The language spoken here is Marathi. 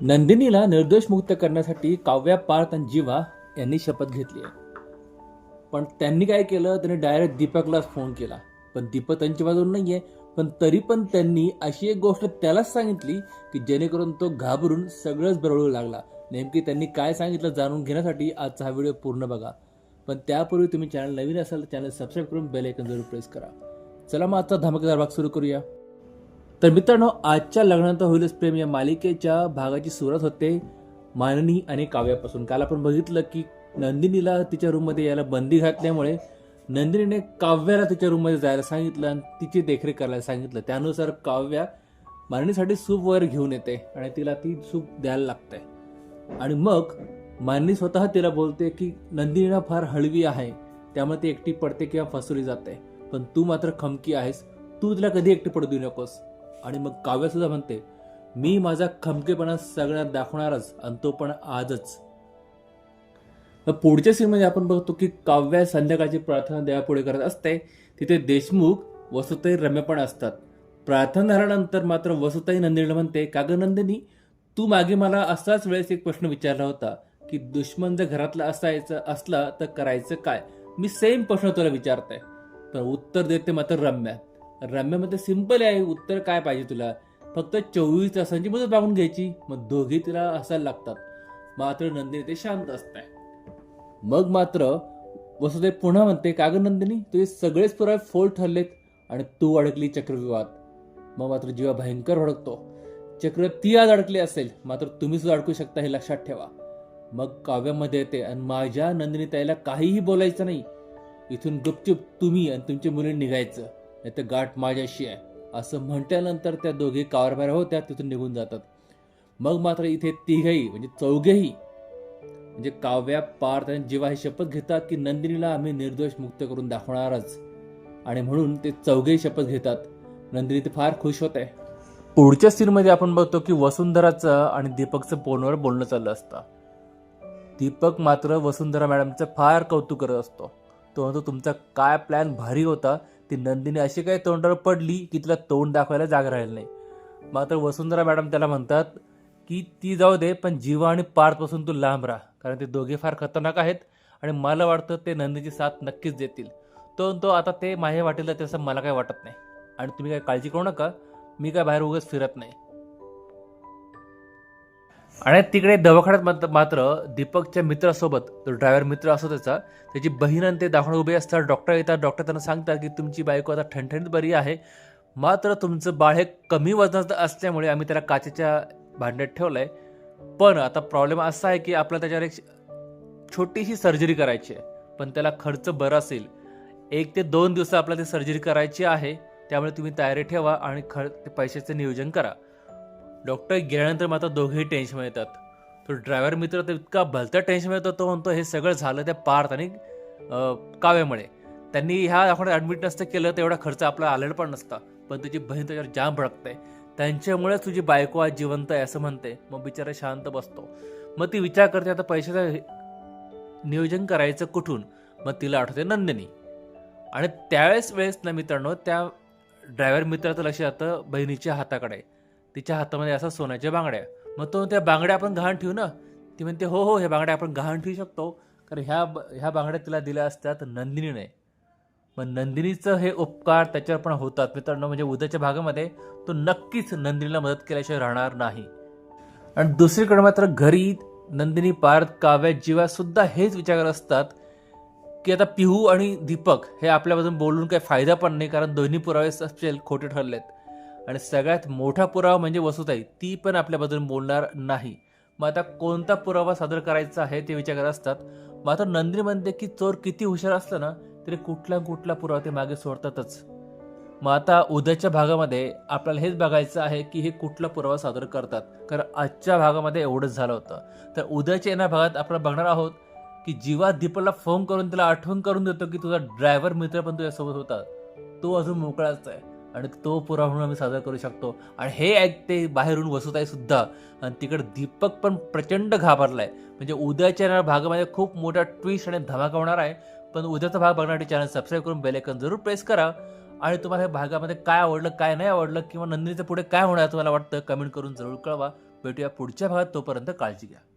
नंदिनीला निर्दोष मुक्त करण्यासाठी काव्या पार्थ आणि जीवा यांनी शपथ घेतली आहे. पण त्यांनी काय केलं? त्यांनी डायरेक्ट दीपकलाच फोन केला. पण दीपक त्यांच्या बाजून नाही आहे पण तरी पण त्यांनी अशी एक गोष्ट त्यालाच सांगितली की जेणेकरून तो घाबरून सगळंच बरळू लागला. नेमकी त्यांनी काय सांगितलं जाणून घेण्यासाठी आजचा हा व्हिडिओ पूर्ण बघा. पण त्यापूर्वी तुम्ही चॅनल नवीन असाल तर चॅनल सबस्क्राईब करून बेल आयकन जरूर प्रेस करा. चला मग आजचा धमाकेदार भाग सुरू करूया. तर मित्रांनो आजच्या लग्नात होईलच प्रेम या मालिकेच्या भागाची सुरुवात होते. माननी आणि काव्यापासून. काल आपण बघितलं की नंदिनीला तिच्या रूममध्ये यायला बंदी घातल्यामुळे नंदिनीने काव्याला तिच्या रूममध्ये जायला सांगितलं आणि तिची देखरेख करायला सांगितलं. त्यानुसार काव्या माननीसाठी सूप वगैरे घेऊन येते आणि तिला ती सूप द्यायला लागते. आणि मग माननी स्वतः तिला बोलते की नंदिनीला फार हळवी आहे. त्यामुळे ती एकटी पडते किंवा फसवली जाते. पण तू मात्र खमकी आहेस. तू तिला कधी एकटी पडू देऊ नकोस. आणि मग काव्य सुद्धा म्हणते मी माझा खमकेपणा सगळ्यात दाखवणारच आणि तो पण आजच. मग पुढच्या सीनमध्ये आपण बघतो की काव्या संध्याकाळची प्रार्थना देवापुढे करत असते. तिथे देशमुख वसुताई रम्य पण असतात. प्रार्थना झाल्यानंतर मात्र वसुताई नंदिनीला म्हणते का ग नंदिनी तू मागे मला असाच वेळेस एक प्रश्न विचारला होता की दुश्मन जर घरातला असायचं असला तर करायचं काय? मी सेम प्रश्न तुला विचारते तर उत्तर देते मात्र रम्या. रम्यामध्ये सिंपल आहे उत्तर काय पाहिजे तुला? फक्त चोवीस तासांची मुदत मागून घ्यायची. मग दोघी तिला हसायला लागतात. मात्र नंदिनी ते शांत असते मग मात्र वसुदेव पुन्हा म्हणते का ग नंदिनी? तुझे सगळेच पुरावे फोल ठरलेत आणि तू अडकली चक्रव्यूहात. मग मात्र जीवा भयंकर भडकतो. चक्र ती आज अडकली असेल मात्र तुम्ही सुद्धा अडकू शकता हे लक्षात ठेवा. मग काव्यामध्ये येते आणि माझ्या नंदिनी ताईला काहीही बोलायचं नाही. इथून गुपचूप तुम्ही आणि तुमची मुली निघायचं. नाही तर गाठ माझ्याशी आहे. असं म्हटल्यानंतर त्या दोघे कारभार होत्या तिथून निघून जातात. मग मात्र इथे तिघही म्हणजे चौघेही म्हणजे काव्या पार्थ आणि जीवा ही शपथ घेतात की नंदिनीला आम्ही निर्दोष मुक्त करून दाखवणारच. आणि म्हणून ते चौघेही शपथ घेतात. नंदिनी ते फार खुश होते. पुढच्या सीनमध्ये आपण बघतो की वसुंधराचं आणि दीपकचं फोनवर बोलणं चाललं असतं. दीपक मात्र वसुंधरा मॅडमचं फार कौतुक करत असतो. तो म्हणतो तुमचा काय प्लॅन भारी होता. ती नंदिनी अशी काही तोंडावर पडली की तिला तोंड दाखवायला जागा राहिली नाही. मात्र वसुंधरा मॅडम त्याला म्हणतात की ती जाऊ दे पण जीवा आणि पार्थपासून तू लांब राहा कारण ते दोघे फार खतरनाक आहेत आणि मला वाटतं ते नंदीची साथ नक्कीच देतील. तो तो आता ते माझ्या वाटेल तसं मला काही वाटत नाही. आणि तुम्ही काय काळजी करू नका मी काय बाहेर उगाच फिरत नाही. आणि तिकडे दवाखान्यात मात्र- मात्र दीपकच्या मित्रासोबत तो ड्रायव्हर मित्र असतो त्याचा त्याची बहीण आणि ते दवाखान्यात उभे असतात. डॉक्टर येतात. डॉक्टर त्यांना सांगतात की तुमची बायको आता ठणठणीत बरी आहे. मात्र तुमचं बाळ हे कमी वजनाचं असल्यामुळे आम्ही त्याला काचेच्या भांड्यात ठेवलं आहे पण आता प्रॉब्लेम असा आहे की आपल्याला त्याच्यावर एक छोटीशी सर्जरी करायची आहे. पण त्याला खर्च बरा असेल. एक ते दोन दिवस आपल्याला ती सर्जरी करायची आहे. त्यामुळे तुम्ही तयारी ठेवा आणि खर ते पैशाचं नियोजन करा. डॉक्टर गेल्यानंतर मात्र दोघेही टेन्शन येतात. तो ड्रायव्हर मित्र तर इतका भलता टेन्शन येतो तो म्हणतो हे सगळं झालं त्या पार्थ आणि काव्यामुळे. त्यांनी ह्या आपण ॲडमिट नसतं केलं तर एवढा खर्च आपला आलेला पण नसता. पण तुझी बहीण त्याच्यावर जाम भडकते. त्यांच्यामुळेच तुझी बायको आज जिवंत आहे असं म्हणते. मग बिचारा शांत बसतो. मग ती विचार करते आता पैशाचं नियोजन करायचं कुठून? मग तिला आठवते नंदिनी. आणि त्यावेळेस वेळेस ना मित्रांनो त्या ड्रायव्हर मित्राचं लक्ष जातं बहिणीच्या हाताकडे. तिच्या हातामध्ये असं सोन्याच्या बांगड्या मग तो त्या बांगड्या आपण गहाण ठेवू ना ती म्हणते हो हो ह्या बांगड्या आपण गहाण ठेवू शकतो. कारण ह्या ब- ह्या बांगड्या तिला दिल्या असतात नंदिनीने. मग नंदिनीचं हे उपकार त्याच्यावर पण होतात. मित्रांनो म्हणजे उद्याच्या भागामध्ये तो नक्कीच नंदिनीला मदत केल्याशिवाय राहणार नाही. आणि दुसरीकडे मात्र घरी नंदिनी पार्थ काव्या जीवासुद्धा हेच विचार करत असतात की आता पिहू आणि दीपक हे आपल्यापासून बोलून काही फायदा पण नाही कारण दोन्ही पुरावे असेल खोटे ठरलेत. आणि सगळ्यात मोठा पुरावा म्हणजे वसुताई ती पण आपल्याबद्दल बोलणार नाही. मग आता कोणता पुरावा सादर करायचा आहे ते विचार करत असतात मात्र नंदिनी म्हणते की चोर किती हुशार असलं ना तरी कुठला कुठला पुरावा ते मागे सोडतातच. मग आता उद्याच्या भागामध्ये आपल्याला हेच बघायचं आहे की हे कुठला पुरावा सादर करतात. कारण आजच्या भागामध्ये एवढंच झालं होतं. तर उद्याच्या येणार भागात आपण बघणार आहोत की जीवा दीपकला फोन करून त्याला आठवण करून देतो की तुझा ड्रायव्हर मित्र पण तुझ्यासोबत होता. तो अजून मोकळाच आहे. आणि तो पुरावा म्हणून आम्ही साजरा करू शकतो. आणि हे ऐकते बाहेरून वसुताई सुद्धा. आणि तिकडे दीपक पण प्रचंड घाबरलाय. म्हणजे उद्याच्या भागामध्ये खूप मोठा ट्विस्ट आणि धमाका होणार आहे. पण उद्याचा भाग बघण्यासाठी चॅनल सबस्क्राईब करून बेलेकन जरूर प्रेस करा. आणि तुम्हाला या भागामध्ये काय आवडलं काय नाही आवडलं किंवा नंदिनीचं पुढे काय होणार तुम्हाला वाटतं कमेंट करून जरूर कळवा. भेटूया पुढच्या भागात तोपर्यंत काळजी घ्या.